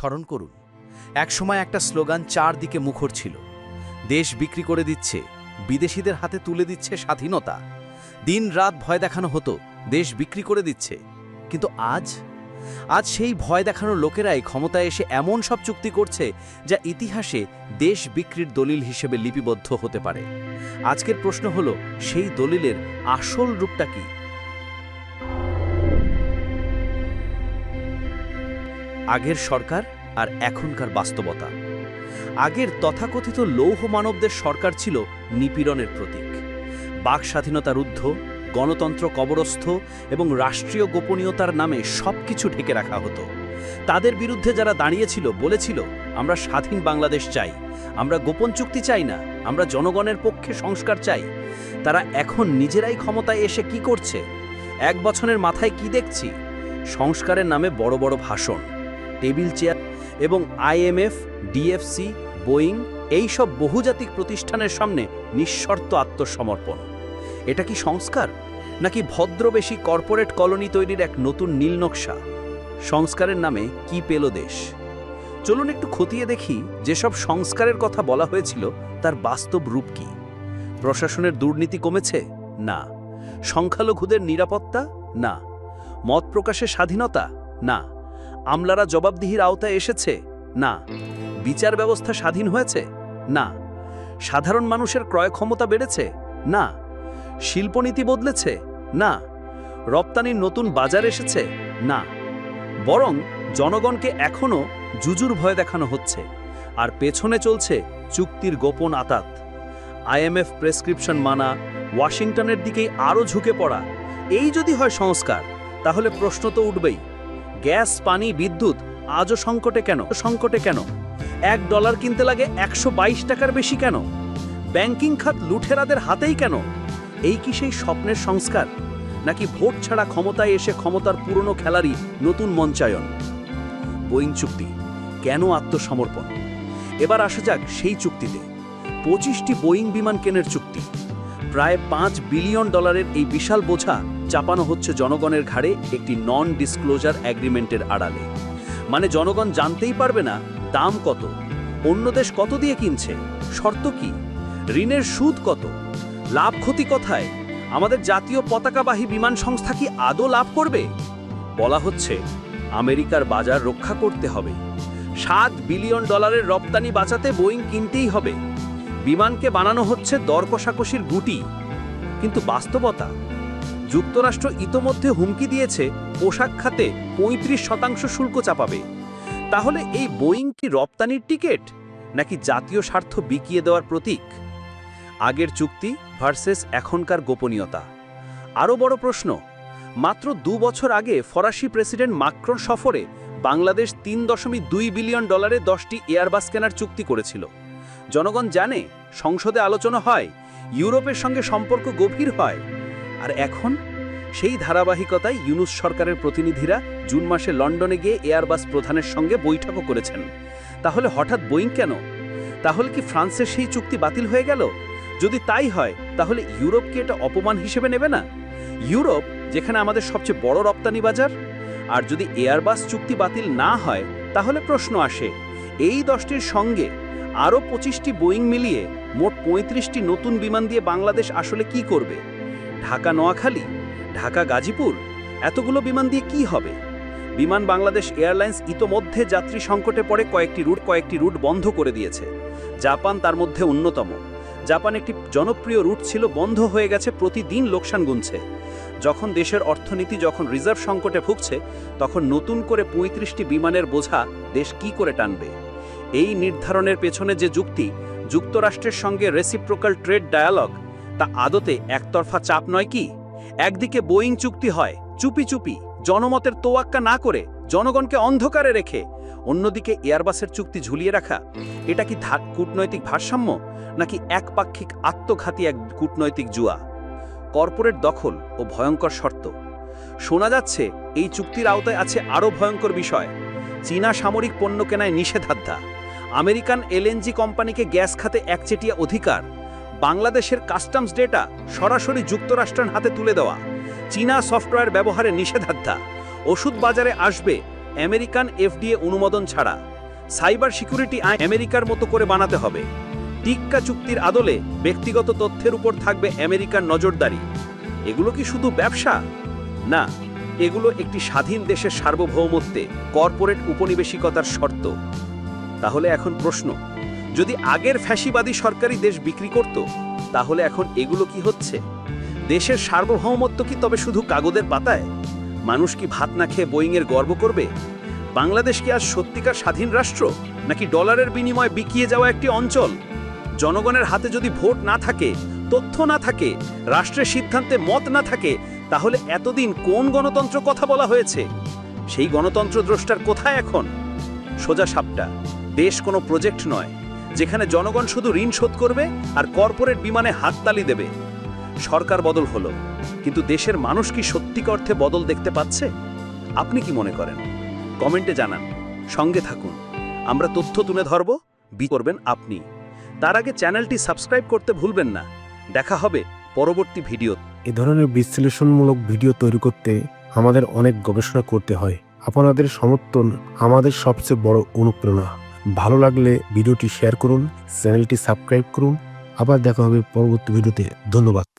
স্মরণ করুন। একসময় একটা স্লোগান চারদিকে মুখর ছিল। দেশ বিক্রি করে দিচ্ছে, বিদেশিদের হাতে তুলে দিচ্ছে স্বাধীনতা। দিন রাত ভয় দেখানো হতো, দেশ বিক্রি করে দিচ্ছে। কিন্তু আজ? আজ সেই ভয় দেখানো লোকেরাই ক্ষমতায় এসে এমন সব চুক্তি করছে, যা ইতিহাসে দেশ বিক্রির দলিল হিসেবে লিপিবদ্ধ হতে পারে। আজকের প্রশ্ন হলো, সেই দলিলের আসল রূপটা কি? আগের সরকার আর এখনকার বাস্তবতা। আগের তথাকথিত লৌহ মানবদের সরকার ছিল নিপীড়নের প্রতীক। বাক স্বাধীনতা রুদ্ধ গণতন্ত্র কবরস্থ এবং রাষ্ট্রীয় গোপনীয়তার নামে সবকিছু ঢেকে রাখা হতো। তাদের বিরুদ্ধে যারা দাঁড়িয়েছিল, বলেছিল, আমরা স্বাধীন বাংলাদেশ চাই, আমরা গোপন চুক্তি চাই না, আমরা জনগণের পক্ষে সংস্কার চাই। তারা এখন নিজেরাই ক্ষমতায় এসে কি করছে? এক বছরের মাথায় কি দেখছি? সংস্কারের নামে বড় বড় ভাষণ। টেবিল চেয়ার এবং আইএমএফ, ডিএফসি, বোয়িং এই সব বহুজাতিক প্রতিষ্ঠানের সামনে নিঃশর্ত আত্মসমর্পণ। এটা কি সংস্কার? নাকি ভদ্রবেশী কর্পোরেট কলোনি তৈরির এক নতুন নীলনকশা সংস্কারের নামে কি পেল দেশ? চলুন একটু খতিয়ে দেখি যেসব সংস্কারের কথা বলা হয়েছিল তার বাস্তব রূপ কি। প্রশাসনের দুর্নীতি কমেছে? না। সংখ্যালঘুদের নিরাপত্তা? না। মত প্রকাশের স্বাধীনতা? না। আমলারা জবাবদিহির আওতায় এসেছে? না। বিচার ব্যবস্থা স্বাধীন হয়েছে? না। সাধারণ মানুষের ক্রয় ক্ষমতা বেড়েছে? না। শিল্পনীতি বদলেছে? না। রপ্তানির নতুন বাজার এসেছে? না। বরং জনগণকে এখনও জুজুর ভয় দেখানো হচ্ছে। আর পেছনে চলছে চুক্তির গোপন আতাত। আইএমএফ প্রেসক্রিপশন মানা, ওয়াশিংটনের দিকেই আরও ঝুঁকে পড়া। এই যদি হয় সংস্কার, তাহলে প্রশ্ন তো উঠবেই। গ্যাস, পানি, বিদ্যুৎ, আজও সংকটে কেন? সংকটে কেন? এক ডলার কিনতে লাগে একশো বাইশ টাকার বেশি কেন? ব্যাংকিং খাত লুঠেরাদের হাতেই কেন? এই কি সেই স্বপ্নের সংস্কার? নাকি ভোট ছাড়া ক্ষমতায় এসে ক্ষমতার পুরনো খেলারই নতুন মঞ্চায়ন? বোয়িং চুক্তি, কেন আত্মসমর্পণ? এবার আসা যাক সেই চুক্তিতে। পঁচিশটি বোয়িং বিমান কেনের চুক্তি। প্রায় পাঁচ বিলিয়ন ডলারের এই বিশাল বোঝা চাপানো হচ্ছে জনগণের ঘাড়ে একটি নন ডিসক্লোজার অ্যাগ্রিমেন্টের আড়ালে। মানে জনগণ জানতেই পারবে না, দাম কত, অন্য দেশ কত দিয়ে কিনছে, শর্ত কি, ঋণের সুদ কত, লাভ ক্ষতি কোথায়, আমাদের জাতীয় পতাকাবাহী বিমান সংস্থা কি আদৌ লাভ করবে? বলা হচ্ছে, আমেরিকার বাজার রক্ষা করতে হবে, সাত বিলিয়ন ডলারের রপ্তানি বাঁচাতে বোয়িং কিনতেই হবে, বিমানকে বানানো হচ্ছে দর কষাকষির গুটি। কিন্তু বাস্তবতা যুক্তরাষ্ট্র ইতোমধ্যে হুমকি দিয়েছে, পোশাক খাতে পঁয়ত্রিশ শতাংশ শুল্ক চাপাবে। তাহলে এই বোয়িং কি রপ্তানির টিকেট, নাকি জাতীয় স্বার্থ বিকিয়ে দেওয়ার প্রতীক? আগের চুক্তি ভার্সেস এখনকার গোপনীয়তা। আরও বড় প্রশ্ন, মাত্র দু বছর আগে ফরাসি প্রেসিডেন্ট মাক্রন সফরে বাংলাদেশ তিন দশমিক দুই বিলিয়ন ডলারে দশটি এয়ারবাস কেনার চুক্তি করেছিল। জনগণ জানে, সংসদে আলোচনা হয়, ইউরোপের সঙ্গে সম্পর্ক গভীর হয়। আর এখন সেই ধারাবাহিকতায় ইউনুস সরকারের প্রতিনিধিরা জুন মাসে লন্ডনে গিয়ে এয়ারবাস প্রধানের সঙ্গে বৈঠকও করেছেন। তাহলে হঠাৎ বোয়িং কেন? তাহলে কি ফ্রান্সের সেই চুক্তি বাতিল হয়ে গেল? যদি তাই হয়, তাহলে ইউরোপ কি এটা অপমান হিসেবে নেবে না? ইউরোপ, যেখানে আমাদের সবচেয়ে বড় রপ্তানি বাজার, আর যদি এয়ারবাস চুক্তি বাতিল না হয়, তাহলে প্রশ্ন আসে, এই দশটির সঙ্গে আরও পঁচিশটি বোয়িং মিলিয়ে মোট পঁয়ত্রিশটি নতুন বিমান দিয়ে বাংলাদেশ আসলে কি করবে? ঢাকা নোয়াখালী, ঢাকা গাজীপুর, এতগুলো বিমান দিয়ে কি হবে? বিমান বাংলাদেশ এয়ারলাইন্স ইতোমধ্যে যাত্রী সংকটে পড়ে কয়েকটি রুট কয়েকটি রুট বন্ধ করে দিয়েছে। জাপান তার মধ্যে অন্যতম। জাপান একটি জনপ্রিয় রুট ছিল, বন্ধ হয়ে গেছে, প্রতিদিন লোকসান গুনছে। যখন দেশের অর্থনীতি যখন রিজার্ভ সংকটে ভুগছে, তখন নতুন করে পঁয়ত্রিশটি বিমানের বোঝা দেশ কি করে টানবে? এই নির্ধারণের পেছনে যে যুক্তি, যুক্তরাষ্ট্রের সঙ্গে রেসিপ্রোকাল ট্রেড ডায়ালগ তা আদতে একতরফা চাপ নয় কি? একদিকে বোয়িং চুক্তি হয়, চুপি চুপি, জনমতের তোয়াক্কা না করে জনগণকে অন্ধকারে রেখে, অন্যদিকে এয়ারবাসের চুক্তি ঝুলিয়ে রাখা, এটা কি কূটনৈতিক ভারসাম্য, নাকি একপাক্ষিক আত্মঘাতী এক কূটনৈতিক জুয়া? কর্পোরেট দখল ও ভয়ঙ্কর শর্ত। শোনা যাচ্ছে, এই চুক্তির আওতায় আছে আরও ভয়ঙ্কর বিষয়। চীনা সামরিক পণ্য কেনায় নিষেধাজ্ঞা। আমেরিকান এলএনজি কোম্পানিকে গ্যাস খাতে একচেটিয়া অধিকার। বাংলাদেশের কাস্টমস ডেটা সরাসরি যুক্তরাষ্ট্রের হাতে তুলে দেওয়া, চীনা সফটওয়্যার ব্যবহারে নিষেধাজ্ঞা, ওষুধ বাজারে আসবে আমেরিকান এফডিএ অনুমোদন ছাড়া, সাইবার সিকিউরিটি আইন আমেরিকার মতো করে বানাতে হবে, টিক্কা চুক্তির আদলে ব্যক্তিগত তথ্যের উপর থাকবে আমেরিকার নজরদারি। এগুলো কি শুধু ব্যবসা? না, এগুলো একটি স্বাধীন দেশের সার্বভৌমত্বে কর্পোরেট উপনিবেশিকতার শর্ত। তাহলে এখন প্রশ্ন যদি আগের ফ্যাসিবাদী সরকারি দেশ বিক্রি করত, তাহলে এখন এগুলো কি হচ্ছে? দেশের সার্বভৌমত্ব কি তবে শুধু কাগজের পাতায়? মানুষ কি ভাত না খেয়ে বোয়িংয়ের গর্ব করবে? বাংলাদেশ কি আজ সত্যিকার স্বাধীন রাষ্ট্র, নাকি ডলারের বিনিময়ে বিকিয়ে যাওয়া একটি অঞ্চল? জনগণের হাতে যদি ভোট না থাকে, তথ্য না থাকে, রাষ্ট্রের সিদ্ধান্তে মত না থাকে, তাহলে এতদিন কোন গণতন্ত্র কথা বলা হয়েছে? সেই গণতন্ত্র দ্রষ্টার কোথায় এখন? সোজা সাপটা, দেশ কোনো প্রজেক্ট নয়। যেখানে জনগণ শুধু ঋণ শোধ করবে আর কর্পোরেট বিমানে হাততালি দেবে। সরকার বদল হলো। কিন্তু দেশের মানুষ কি সত্যিক অর্থে বদল দেখতে পাচ্ছে? আপনি কি মনে করেন? কমেন্টে জানান। সঙ্গে থাকুন। আমরা তথ্য তুলে ধরব, বি করবেন আপনি। তার আগে চ্যানেলটি সাবস্ক্রাইব করতে ভুলবেন না। দেখা হবে পরবর্তী ভিডিও এ ধরনের বিশ্লেষণমূলক ভিডিও তৈরি করতে আমাদের অনেক গবেষণা করতে হয়। আপনাদের সমর্থন আমাদের সবচেয়ে বড় অনুপ্রেরণা। ভালো লাগলে ভিডিওটি শেয়ার করুন চ্যানেলটি সাবস্ক্রাইব করুন। আবার দেখা হবে পরবর্তী ভিডিওতে। ধন্যবাদ।